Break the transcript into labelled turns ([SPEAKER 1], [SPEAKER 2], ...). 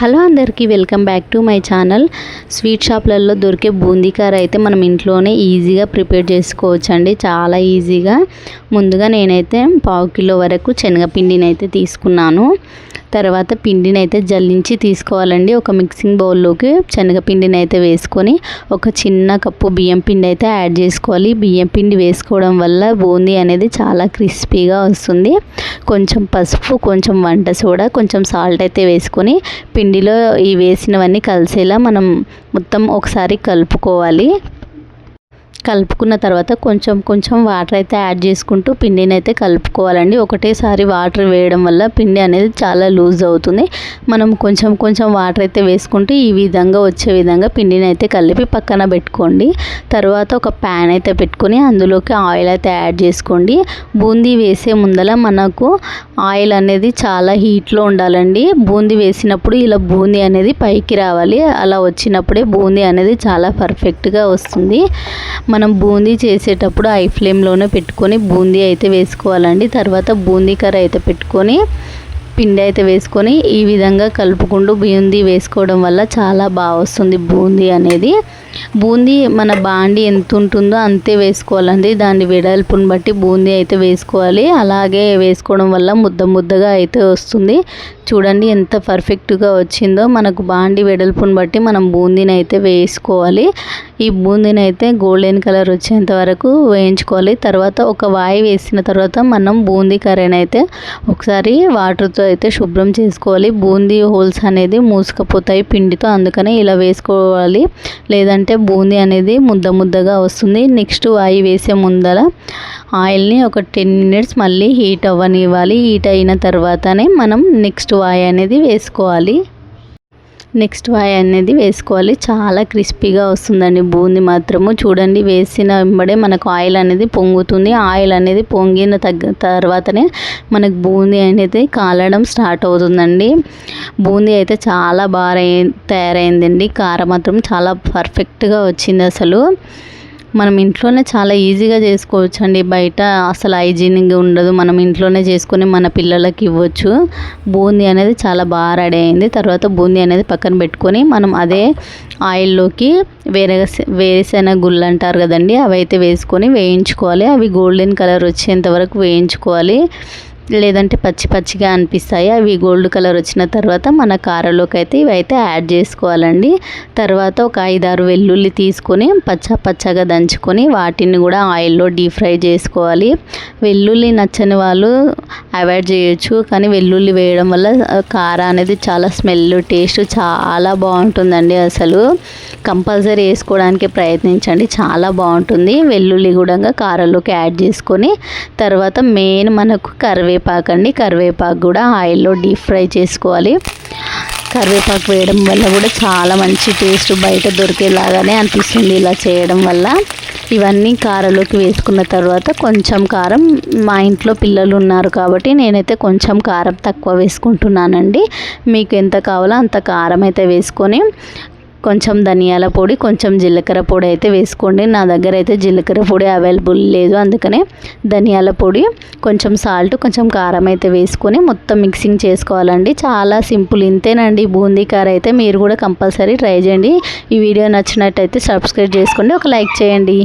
[SPEAKER 1] Hello అందరికీ welcome back to my channel. Sweet షాప్లలో దొరికే బూందీ కార అయితే మనం ఇంట్లోనే ఈజీగా ప్రిపేర్ చేసుకోవచ్చు అండి చాలా ఈజీగా. ముందుగా నేనైతే పావు కిలో వరకు శనగపిండిని అయితే తీసుకున్నాను. తర్వాత పిండిని అయితే జల్లించి తీసుకోవాలండి. ఒక మిక్సింగ్ బౌల్లోకి శనగపిండిని అయితే వేసుకొని ఒక చిన్న కప్పు బియ్యం పిండి అయితే యాడ్ చేసుకోవాలి. బియ్యం పిండి వేసుకోవడం వల్ల బూందీ అనేది చాలా క్రిస్పీగా వస్తుంది. కొంచెం పసుపు కొంచెం వంట సోడా కొంచెం సాల్ట్ అయితే వేసుకొని పిండిలో ఈ వేసినవన్నీ కలిసేలా మనం మొత్తం ఒకసారి కలుపుకోవాలి. కలుపుకున్న తర్వాత కొంచెం కొంచెం వాటర్ అయితే యాడ్ చేసుకుంటూ పిండిని అయితే కలుపుకోవాలండి. ఒకటేసారి వాటర్ వేయడం వల్ల పిండి అనేది చాలా లూజ్ అవుతుంది. మనం కొంచెం కొంచెం వాటర్ అయితే వేసుకుంటూ ఈ విధంగా వచ్చే విధంగా పిండిని అయితే కలిపి పక్కన పెట్టుకోండి. తర్వాత ఒక ప్యాన్ అయితే పెట్టుకొని అందులోకి ఆయిల్ అయితే యాడ్ చేసుకోండి. బూందీ వేసే ముందల మనకు ఆయిల్ అనేది చాలా హీట్లో ఉండాలండి. బూందీ వేసినప్పుడు ఇలా బూందీ అనేది పైకి రావాలి. అలా వచ్చినప్పుడే బూందీ అనేది చాలా పర్ఫెక్ట్గా వస్తుంది. మనం బూందీ చేసేటప్పుడు ఐ ఫ్లేమ్లోనే పెట్టుకొని బూందీ అయితే వేసుకోవాలండి. తర్వాత బూందీ కర్ర అయితే పెట్టుకొని పిండి అయితే వేసుకొని ఈ విధంగా కలుపుకుంటూ బూందీ వేసుకోవడం వల్ల చాలా బాగా వస్తుంది బూందీ అనేది. బూందీ మన బాండి ఎంత ఉంటుందో అంతే వేసుకోవాలండి. దాని వెడల్పుని బట్టి బూందీ అయితే వేసుకోవాలి. అలాగే వేసుకోవడం వల్ల ముద్ద ముద్దగా అయితే వస్తుంది. చూడండి ఎంత పర్ఫెక్ట్గా వచ్చిందో. మనకు బాండి వెడల్పుని బట్టి మనం బూందీని అయితే వేసుకోవాలి. ఈ బూందీని అయితే గోల్డెన్ కలర్ వచ్చేంత వరకు వేయించుకోవాలి. తర్వాత ఒక వాయి వేసిన తర్వాత మనం బూందీ కర్రీని అయితే ఒకసారి వాటర్తో అయితే శుభ్రం చేసుకోవాలి. బూందీ హోల్స్ అనేది మూసుకపోతాయి పిండితో అందుకనే ఇలా వేసుకోవాలి. లేదంటే బూందీ అనేది ముద్ద ముద్దగా వస్తుంది. నెక్స్ట్ వాయి వేసే ముందర ఆయిల్ని ఒక టెన్ మినిట్స్ మళ్ళీ హీట్ అవ్వనివ్వాలి. హీట్ అయిన తర్వాతనే మనం నెక్స్ట్ వాయి అనేది వేసుకోవాలి. నెక్స్ట్ వాయి అనేది వేసుకోవాలి. చాలా క్రిస్పీగా వస్తుందండి బూందీ మాత్రము. చూడండి వేసిన వెంబడే మనకు ఆయిల్ అనేది పొంగుతుంది. ఆయిల్ అనేది పొంగిన తగ్గ తర్వాతనే మనకు బూందీ అనేది కాలడం స్టార్ట్ అవుతుందండి. బూందీ అయితే చాలా బాగా తయారైందండి. కారం మాత్రం చాలా పర్ఫెక్ట్గా వచ్చింది అసలు. మనం ఇంట్లోనే చాలా ఈజీగా చేసుకోవచ్చు అండి బయట అసలు హైజీనింగ్ ఉండదు. మనం ఇంట్లోనే చేసుకొని మన పిల్లలకి ఇవ్వచ్చు. బూందీ అనేది చాలా బాగా రెడీ అయింది. తర్వాత బూందీ అనేది పక్కన పెట్టుకొని మనం అదే ఆయిల్లోకి వేరే వేరుశెనగ గుళ్ళు అంటారు కదండి అవి అయితే వేసుకొని వేయించుకోవాలి. అవి గోల్డెన్ కలర్ వచ్చేంత వరకు వేయించుకోవాలి. లేదంటే పచ్చి పచ్చిగా అనిపిస్తాయి. అవి గోల్డ్ కలర్ వచ్చిన తర్వాత మన కారలోకి అయితే ఇవి అయితే యాడ్ చేసుకోవాలండి. తర్వాత ఒక ఐదారు వెల్లుల్లి తీసుకొని పచ్చ పచ్చగా దంచుకొని వాటిని కూడా ఆయిల్లో డీప్ ఫ్రై చేసుకోవాలి. వెల్లుల్లి నచ్చని వాళ్ళు అవాయిడ్ చేయొచ్చు. కానీ వెల్లుల్లి వేయడం వల్ల కార అనేది చాలా స్మెల్ టేస్ట్ చాలా బాగుంటుందండి అసలు. కంపల్సరీ వేసుకోవడానికి ప్రయత్నించండి. చాలా బాగుంటుంది. వెల్లుల్లి కూడా కారలోకి యాడ్ చేసుకొని తర్వాత మెయిన్ మనకు కరివే కరివేపాకు అండి కరివేపాకు కూడా ఆయిల్లో డీప్ ఫ్రై చేసుకోవాలి. కరివేపాకు వేయడం వల్ల కూడా చాలా మంచి టేస్ట్ బయట దొరికేలాగానే అనిపిస్తుంది ఇలా చేయడం వల్ల. ఇవన్నీ కారలోకి వేసుకున్న తర్వాత కొంచెం కారం మా ఇంట్లో పిల్లలు ఉన్నారు కాబట్టి నేనైతే కొంచెం కారం తక్కువ వేసుకుంటున్నానండి. మీకు ఎంత కావాలో అంత కారం అయితే వేసుకొని కొంచెం ధనియాల పొడి కొంచెం జీలకర్ర పొడి అయితే వేసుకోండి. నా దగ్గర అయితే జీలకర్ర పొడి అవైలబుల్ లేదు. అందుకనే ధనియాల పొడి కొంచెం సాల్ట్ కొంచెం కారం అయితే వేసుకొని మొత్తం మిక్సింగ్ చేసుకోవాలండి. చాలా సింపుల్. ఇంతేనండి. బూందీ కార అయితే మీరు కూడా కంపల్సరీ ట్రై చేయండి. ఈ వీడియో నచ్చినట్టయితే సబ్స్క్రైబ్ చేసుకోండి. ఒక లైక్ చేయండి.